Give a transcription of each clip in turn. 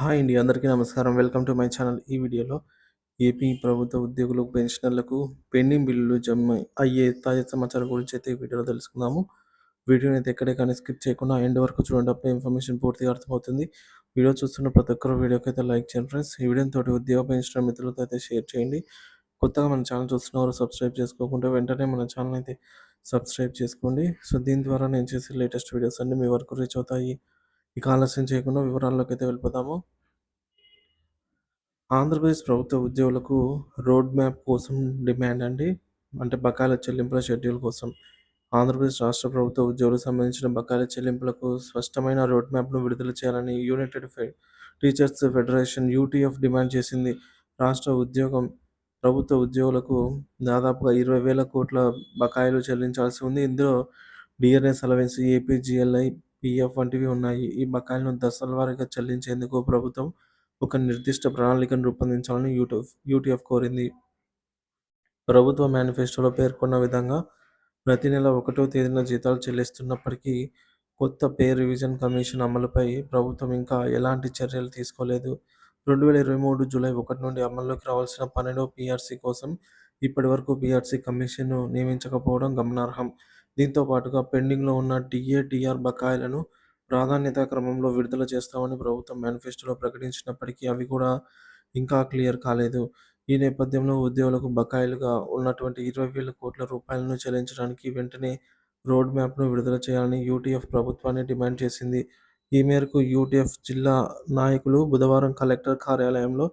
Hi అండి అందరికీ నమస్కారం. Welcome to my channel. ఈ వీడియోలో ఏపీ ప్రభుత్వ ఉద్యోగులకు పెన్షనర్లకు పెండింగ్ బిల్లులు జమ అయ్యే తాజా సమాచారం గురించి అయితే ఈ వీడియోలో తెలుసుకుందాము. వీడియోని అయితే ఎక్కడే కానీ స్కిప్ చేయకుండా ఎండ్ వరకు చూడండి అప్పుడు ఇన్ఫర్మేషన్ పూర్తిగా అర్థమవుతుంది. వీడియో చూస్తున్న ప్రతి ఒక్కరు వీడియోకి అయితే లైక్ చేయండి ఫ్రెండ్స్. ఈ వీడియోతో తోటి ఉద్యోగ పెన్షనర్ మిత్రులతో అయితే షేర్ చేయండి. కొత్తగా మన ఛానల్ చూస్తున్నవారు సబ్స్క్రైబ్ చేసుకోకుండా వెంటనే మన ఛానల్ అయితే సబ్స్క్రైబ్ చేసుకోండి. సో దీని ద్వారా నేను చేసే లేటెస్ట్ వీడియోస్ అన్ని మీ వరకు రీచ్ అవుతాయి. ఇక ఆలస్యం చేయకుండా వివరాల్లోకి అయితే వెళ్ళిపోదాము. ఆంధ్రప్రదేశ్ ప్రభుత్వ ఉద్యోగులకు రోడ్ మ్యాప్ కోసం డిమాండ్ అండి. అంటే బకాయిల చెల్లింపుల షెడ్యూల్ కోసం. ఆంధ్రప్రదేశ్ రాష్ట్ర ప్రభుత్వ ఉద్యోగులకు సంబంధించిన బకాయిల చెల్లింపులకు స్పష్టమైన రోడ్ మ్యాప్ను విడుదల చేయాలని యునైటెడ్ ఫె టీచర్స్ ఫెడరేషన్ యూటీఎఫ్ డిమాండ్ చేసింది. రాష్ట్ర ఉద్యోగం ప్రభుత్వ ఉద్యోగులకు దాదాపుగా ఇరవై వేల కోట్ల బకాయిలు చెల్లించాల్సి ఉంది. ఇందులో డిఆర్ఎస్ అలవెన్స్ ఏపీజీఎల్ఐ పిఎఫ్ వంటివి ఉన్నాయి. ఈ బకాయిలను దశల వారీగా చెల్లించేందుకు ప్రభుత్వం ఒక నిర్దిష్ట ప్రణాళికను రూపొందించాలని యూటీఎఫ్ యూటీఎఫ్ కోరింది. ప్రభుత్వ మేనిఫెస్టోలో పేర్కొన్న విధంగా ప్రతి నెల ఒకటో తేదీన జీతాలు చెల్లిస్తున్నప్పటికీ కొత్త పే రివిజన్ కమిషన్ అమలుపై ప్రభుత్వం ఇంకా ఎలాంటి చర్యలు తీసుకోలేదు. రెండు వేల ఇరవై మూడు జూలై ఒకటి నుండి అమల్లోకి రావాల్సిన పన్నెండవ పీఆర్సీ కోసం ఇప్పటి వరకు పీఆర్సీ కమిషన్ను నియమించకపోవడం గమనార్హం. దీంతో పాటుగా పెండింగ్లో ఉన్న డిఏ డిఆర్ బకాయిలను ప్రాధాన్యత క్రమంలో విడుదల చేస్తామని ప్రభుత్వం మేనిఫెస్టోలో ప్రకటించినప్పటికీ అవి కూడా ఇంకా క్లియర్ కాలేదు. ఈ నేపథ్యంలో ఉద్యోగులకు బకాయిలుగా ఉన్నటువంటి ఇరవై వేల కోట్ల రూపాయలను చెల్లించడానికి వెంటనే రోడ్ మ్యాప్ను విడుదల చేయాలని యూటీఎఫ్ ప్రభుత్వాన్ని డిమాండ్ చేసింది. ఈ మేరకు యూటీఎఫ్ జిల్లా నాయకులు బుధవారం కలెక్టర్ కార్యాలయంలో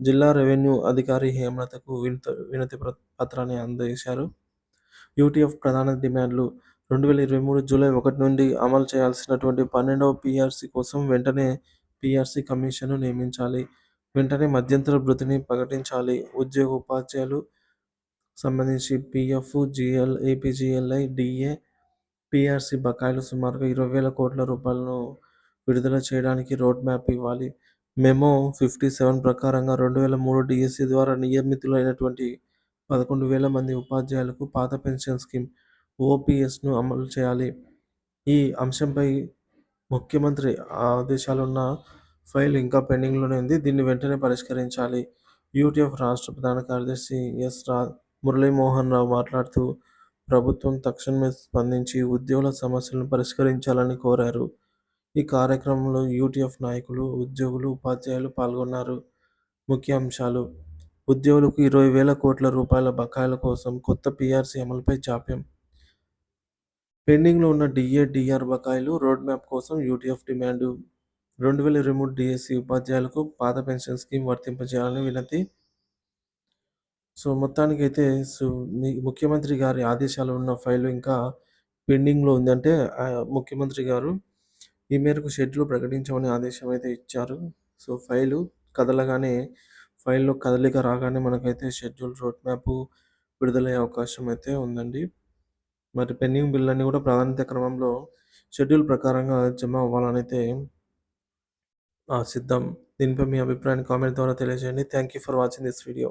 జిల్లా రెవెన్యూ అధికారి హేమలతకు వినతి వినతి పత్రాన్ని అందజేశారు. యూటీఎఫ్ ప్రధాన డిమాండ్లు. రెండు వేల ఇరవై మూడు జూలై ఒకటి నుండి అమలు చేయాల్సినటువంటి పన్నెండవ పీఆర్సీ కోసం వెంటనే పీఆర్సీ కమిషన్ను నియమించాలి. వెంటనే మధ్యంతర భృతిని ప్రకటించాలి. ఉద్యోగ ఉపాధ్యాయులు సంబంధించి PF GL APGLI DA PRC బకాయిలు సుమారుగా ఇరవై వేల కోట్ల రూపాయలను విడుదల చేయడానికి రోడ్ మ్యాప్ ఇవ్వాలి. మెమో ఫిఫ్టీ సెవెన్ ప్రకారంగా రెండు వేల మూడు డిఎస్సి ద్వారా నియమితులైనటువంటి పదకొండు వేల మంది ఉపాధ్యాయులకు పాత పెన్షన్ స్కీమ్ ఓపీఎస్ను అమలు చేయాలి. ఈ అంశంపై ముఖ్యమంత్రి ఆదేశాలున్న ఫైల్ ఇంకా పెండింగ్లోనే ఉంది. దీన్ని వెంటనే పరిష్కరించాలి. యూటీఎఫ్ రాష్ట్ర ప్రధాన కార్యదర్శి ఎస్ రా మురళీమోహన్ రావు మాట్లాడుతూ ప్రభుత్వం తక్షణమే స్పందించి ఉద్యోగుల సమస్యలను పరిష్కరించాలని కోరారు. ఈ కార్యక్రమంలో యూటీఎఫ్ నాయకులు ఉద్యోగులు ఉపాధ్యాయులు పాల్గొన్నారు. ముఖ్య అంశాలు ఉద్యోగులకు ఇరవై వేల కోట్ల రూపాయల బకాయిల కోసం కొత్త పీఆర్సీ అమలుపై జాప్యం. పెండింగ్లో ఉన్న డిఏ డిఆర్ బకాయిలు రోడ్ మ్యాప్ కోసం యూటీఎఫ్ డిమాండు. రెండు వేల ఇరవై మూడు డిఎస్సి ఉపాధ్యాయులకు పాత పెన్షన్ స్కీమ్ వర్తింపజేయాలని వినతి. సో మొత్తానికైతే సో మీ ముఖ్యమంత్రి గారి ఆదేశాలు ఉన్న ఫైల్ ఇంకా పెండింగ్లో ఉందంటే ముఖ్యమంత్రి గారు ఈ మేరకు షెడ్యూల్ ప్రకటించమని ఆదేశం అయితే ఇచ్చారు. సో ఫైలు కదలగానే ఫైల్లో కదలిక రాగానే మనకైతే షెడ్యూల్ రోడ్ మ్యాప్ విడుదలయ్యే అవకాశం అయితే ఉందండి. మరి పెండింగ్ బిల్ కూడా ప్రాధాన్యత క్రమంలో షెడ్యూల్ ప్రకారంగా జమ అవ్వాలని అయితే సిద్ధం. దీనిపై మీ అభిప్రాయాన్ని కామెంట్ ద్వారా తెలియజేయండి. Thank you for watching this video.